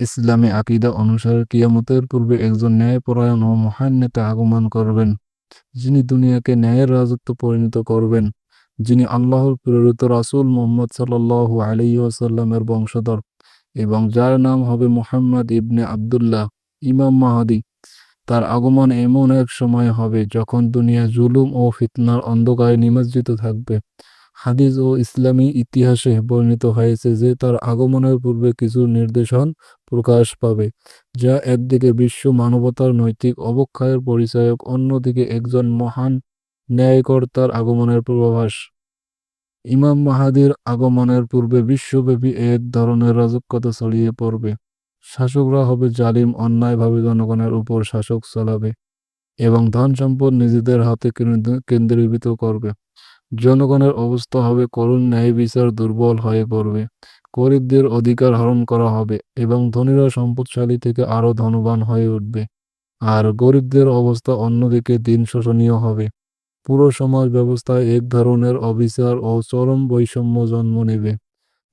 ইসলামী আকিদা অনুসারে কিয়ামতের পূর্বে একজন ন্যায়পরায়ণ ও মহান নেতা আগমন করবেন, যিনি দুনিয়াকে ন্যায়ের রাজত্ব পরিণত করবেন, যিনি আল্লাহর প্রেরিত রাসূল মোহাম্মদ সাল্লাল্লাহু আলাইহি ওয়াসাল্লামের বংশধর এবং যার নাম হবে মোহাম্মদ ইবনে আব্দুল্লাহ, ইমাম মাহাদি। তার আগমন এমন এক সময় হবে যখন দুনিয়া জুলুম ও ফিতনার অন্ধকারে নিমজ্জিত থাকবে। হাদিস ও ইসলামী ইতিহাসে বর্ণিত হয়েছে যে তার আগমনের পূর্বে কিছু নির্দেশন প্রকাশ পাবে, যা একদিকে বিশ্ব মানবতার নৈতিক অবক্ষয়ের পরিচায়ক, অন্যদিকে একজন মহান ন্যায়কর্তার আগমনের পূর্বাভাস। ইমাম মাহাদির আগমনের পূর্বে বিশ্বব্যাপী এক ধরনের রাজকতা ছড়িয়ে পড়বে। শাসকরা হবে জালিম, অন্যায়ভাবে জনগণের উপর শাসক চালাবে এবং ধন সম্পদ নিজেদের হাতে কেন্দ্র- কেন্দ্রীভূত করবে। জনগণের অবস্থা হবে করুণ, ন্যায় বিচার দুর্বল হয়ে পড়বে। গরিবদের অধিকার হরণ করা হবে এবং ধনীরা সম্পদশালী থেকে আরও ধনবান হয়ে উঠবে। আর গরিবদের অবস্থা অন্যদিকে দিন শোষণীয় হবে। পুরো সমাজ ব্যবস্থায় এক ধরনের অবিচার ও চরম বৈষম্য জন্ম নেবে,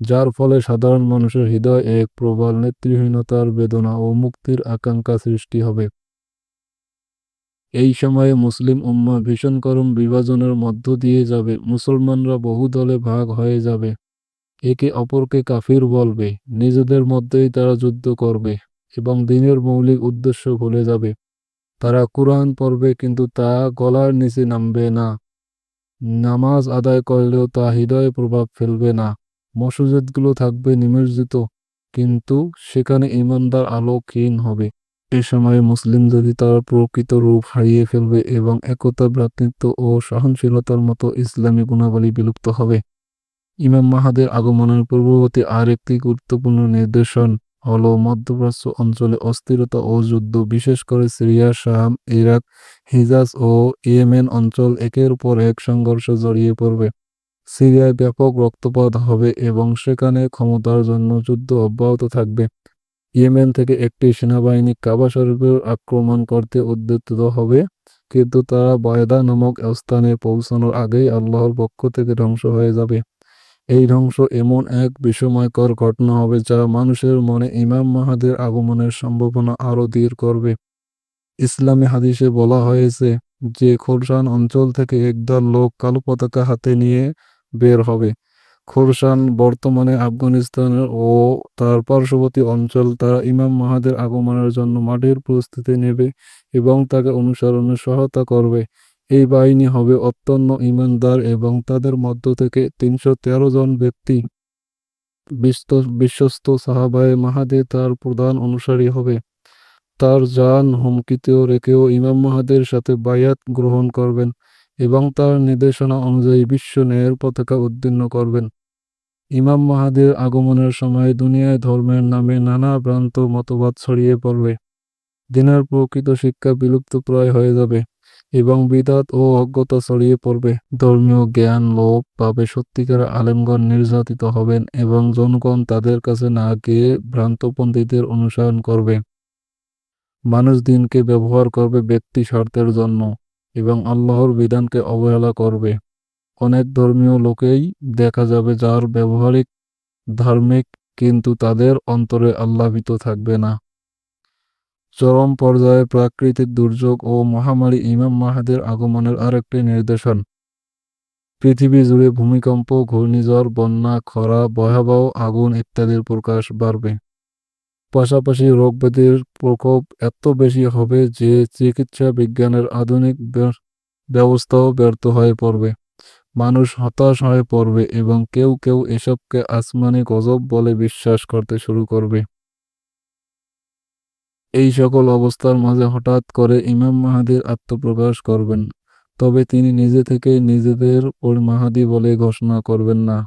যার ফলে সাধারণ মানুষের হৃদয় এক প্রবল নেতৃহীনতার বেদনা ও মুক্তির আকাঙ্ক্ষা সৃষ্টি হবে। এই সময়ে মুসলিম উম্মা ভীষণ করম বিভাজনের মধ্য দিয়ে যাবে। মুসলমানরা বহু দলে ভাগ হয়ে যাবে। একে অপরকে কাফির বলবে। নিজেদের মধ্যেই তারা যুদ্ধ করবে এবং দিনের মৌলিক উদ্দেশ্য ভুলে যাবে। তারা কোরআন পড়বে কিন্তু তা গলার নিচে নামবে না। নামাজ আদায় করলেও তা হৃদয়ে প্রভাব ফেলবে না। মসজিদগুলো থাকবে নিমজ্জিত, কিন্তু সেখানে ইমানদার আলো ক্ষীণ হবে। এ সময় মুসলিম যদি তার প্রকৃত রূপ হারিয়ে ফেলবে এবং একতা, ভ্রাতৃত্ব ও সহনশীলতার মতো ইসলামী গুণাবলী বিলুপ্ত হবে। ইমাম মাহাদের আগমনের পূর্ববর্তী আরেকটি গুরুত্বপূর্ণ নির্দেশন হলো মধ্যপ্রাচ্য অঞ্চলে অস্থিরতা ও যুদ্ধ, বিশেষ করে সিরিয়া, শাম, ইরাক, হিজাজ ও ইয়েমেন অঞ্চল একের পর এক সংঘর্ষ জড়িয়ে পড়বে। সিরিয়ায় ব্যাপক রক্তপাত হবে এবং সেখানে ক্ষমতার জন্য যুদ্ধ অব্যাহত থাকবে। ইয়েমেন থেকে একটি সেনাবাহিনী কাবা শরীফের আক্রমণ করতে উদ্যত হবে, কিন্তু তারা বয়দা নামক স্থানে পৌঁছানোর আগেই আল্লাহর পক্ষ থেকে ধ্বংস হয়ে যাবে। এই ধ্বংস এমন এক বিস্ময়কর ঘটনা হবে যা মানুষের মনে ইমাম মাহাদের আগমনের সম্ভাবনা আরও দৃঢ় করবে। ইসলামী হাদিসে বলা হয়েছে যে খোরসান অঞ্চল থেকে একদল লোক কালো পতাকা হাতে নিয়ে বের হবে। খোরসান বর্তমানে আফগানিস্তানের ও তার পার্শ্ববর্তী অঞ্চল তারা ইমাম মাহাদের আগমনের জন্য মাটির প্রস্তুতি নেবে এবং তাকে অনুসরণে সহায়তা করবে। এই বাহিনী হবে অত্যন্ত ইমানদার এবং তাদের মধ্য থেকে তিনশো তেরো জন ব্যক্তি বিস্ত- বিশ্বস্ত সাহাবায় মাহাদে তার প্রধান অনুসারী হবে। তার জান হুমকিতেও রেখেও ইমাম মাহাদের সাথে বায়াত গ্রহণ করবেন এবং তার নির্দেশনা অনুযায়ী বিশ্ব ন্যায়ের পতাকা উদ্দীর্ণ করবেন। ইমাম মাহাদের আগমনের সময় দুনিয়ায় ধর্মের নামে নানা ভ্রান্ত মতবাদ ছড়িয়ে পড়বে। দিনের প্রকৃত শিক্ষা বিলুপ্তপ্রায় হয়ে যাবে এবং বিদাত ও অজ্ঞতা ছড়িয়ে পড়বে। ধর্মীয় জ্ঞান লোপ পাবে, সত্যিকার আলেমগণ নির্যাতিত হবেন এবং জনগণ তাদের কাছে না গিয়ে ভ্রান্তপন্থীদের অনুসরণ করবে। মানুষ দিনকে ব্যবহার করবে ব্যক্তি স্বার্থের জন্য এবং আল্লাহর বিধানকে অবহেলা করবে। অনেক ধর্মীয় লোকেই দেখা যাবে যার ব্যবহারিক, ধার্মিক, কিন্তু তাদের অন্তরে আল্লাহভীত থাকবে না। চরম পর্যায়ে প্রাকৃতিক দুর্যোগ ও মহামারী ইমাম মাহাদের আগমনের আরেকটি নির্দেশন। পৃথিবী জুড়ে ভূমিকম্প, ঘূর্ণিঝড়, বন্যা, খরা, ভয়াবহ আগুন ইত্যাদির প্রকাশ বাড়বে। পাশাপাশি রোগব্যাধির প্রকোপ এত বেশি হবে যে চিকিৎসা বিজ্ঞানের আধুনিক ব্য- ব্যবস্থাও ব্যর্থ হয়ে পড়বে। মানুষ হতাশ হয়ে পড়বে এবং কেউ কেউ এসবকে আসমানি গজব বলে বিশ্বাস করতে শুরু করবে। এই সকল অবস্থার মাঝে হঠাৎ করে ইমাম মাহাদির আত্মপ্রকাশ করবেন, তবে তিনি নিজে থেকে নিজেদের ওর মাহাদি বলে ঘোষণা করবেন না।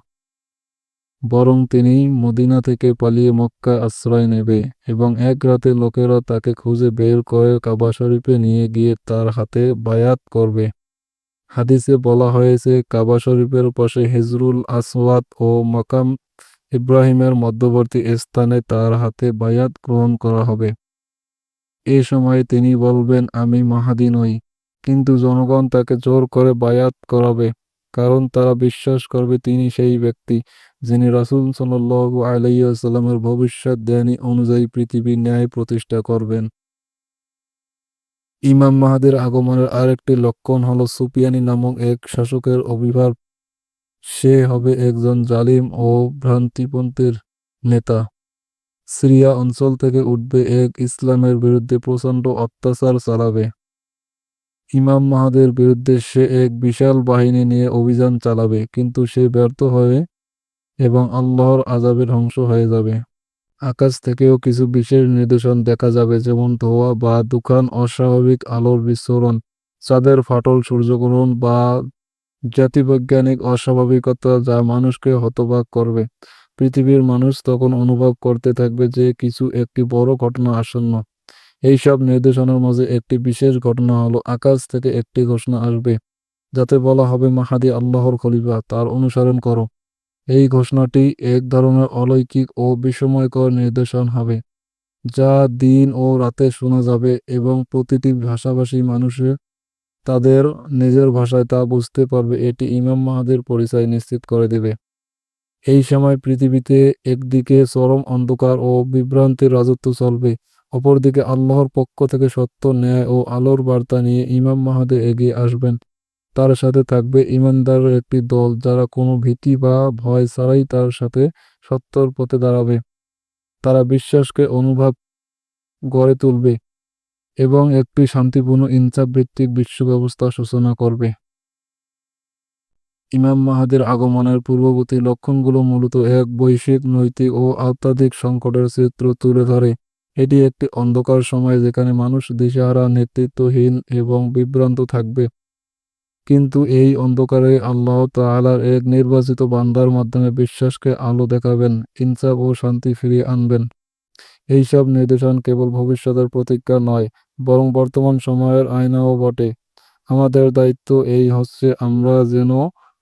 বরং তিনি মদিনা থেকে পালিয়ে মক্কা আশ্রয় নেবে এবং এক রাতে লোকেরা তাকে খুঁজে বের করে কাবা শরীফে নিয়ে গিয়ে তার হাতে বায়াত করবে। হাদিসে বলা হয়েছে, কাবা শরীফের পাশে হিজরুল আসওয়াদ ও মাকাম ইব্রাহিমের মধ্যবর্তী স্থানে তার হাতে বায়াত গ্রহণ করা হবে। এ সময় তিনি বলবেন, আমি মাহাদি নই, কিন্তু জনগণ তাকে জোর করে বায়াত করাবে, কারণ তারা বিশ্বাস করবে তিনি সেই ব্যক্তি যিনি রাসূল সাল্লাল্লাহু আলাইহি ভবিষ্যৎ ভবিষ্যদ্বাণী অনুযায়ী পৃথিবীর ন্যায় প্রতিষ্ঠা করবেন। ইমাম মাহাদের আগমনের আরেকটি লক্ষণ হলো সুপিয়ানি নামক এক শাসকের অভিভাব সে হবে একজন জালিম ও ভ্রান্তিপন্থীর নেতা। সিরিয়া অঞ্চল থেকে উঠবে এক ইসলামের বিরুদ্ধে প্রচণ্ড অত্যাচার চালাবে। ইমাম মাহাদের বিরুদ্ধে সে এক বিশাল বাহিনী নিয়ে অভিযান চালাবে, কিন্তু সে ব্যর্থ হবে এবং আল্লাহর আযাবে ধ্বংস হয়ে যাবে। আকাশ থেকেও কিছু বিশেষ নিদর্শন দেখা যাবে, যেমন ধোঁয়া বা দুখান অস্বাভাবিক আলোর বিস্ফোরণ চাঁদের ফাটল, সূর্যগ্রহণ বা জাতিবৈজ্ঞানিক অস্বাভাবিকতা যা মানুষকে হতবাক করবে। পৃথিবীর মানুষ তখন অনুভব করতে থাকবে যে কিছু একটি বড় ঘটনা আসন্ন। এইসব নির্দেশনার মাঝে একটি বিশেষ ঘটনা হলো, আকাশ থেকে একটি ঘোষণা আসবে, যাতে বলা হবে, মাহাদি আল্লাহর খলিফা, তার অনুসরণ করো। এই ঘোষণাটি এক ধরনের অলৌকিক ও বিস্ময়কর নির্দেশন হবে, যা দিন ও রাতে শোনা যাবে এবং প্রতিটি ভাষাভাষী মানুষের তাদের নিজের ভাষায় তা বুঝতে পারবে। এটি ইমাম মাহাদের পরিচয় নিশ্চিত করে দেবে। এই সময় পৃথিবীতে একদিকে চরম অন্ধকার ও বিভ্রান্তির রাজত্ব চলবে, অপরদিকে আল্লাহর পক্ষ থেকে সত্য ন্যায় ও আলোর বার্তা নিয়ে ইমাম মাহাদে এগিয়ে আসবেন। তার সাথে থাকবে ইমানদারের একটি দল যারা কোনো ভীতি বা ভয় ছাড়াই তার সাথে সত্যর পথে দাঁড়াবে। তারা বিশ্বাসকে অনুভব গড়ে তুলবে এবং একটি শান্তিপূর্ণ ইনসাফ বিশ্ব ব্যবস্থা সূচনা করবে। ইমাম মাহাদের আগমনের পূর্ববর্তী লক্ষণগুলো মূলত এক বৈশ্বিক, নৈতিক ও আধ্যাত্মিক সংকটের চিত্র তুলে ধরে। এটি একটি অন্ধকার সময় যেখানে মানুষ দিশেহারা, নেতৃত্বহীন এবং বিভ্রান্ত থাকবে। কিন্তু এই অন্ধকারে আল্লাহ তাআলার এক নির্বাচিত বান্দার মাধ্যমে বিশ্বাসকে আলো দেখাবেন, ইনসাফ ও শান্তি ফিরিয়ে আনবেন। এইসব নির্দেশন কেবল ভবিষ্যতের প্রতিজ্ঞা নয়, বরং বর্তমান সময়ের আয়নাও বটে। আমাদের দায়িত্ব এই হচ্ছে আমরা যেন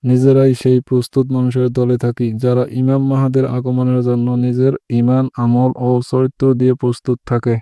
নিজেরাই সেই প্রস্তুত মানুষের দলে থাকি, যারা ইমাম মাহাদের আগমনের জন্য নিজের ইমান, আমল ও চরিত্র দিয়ে প্রস্তুত থাকে।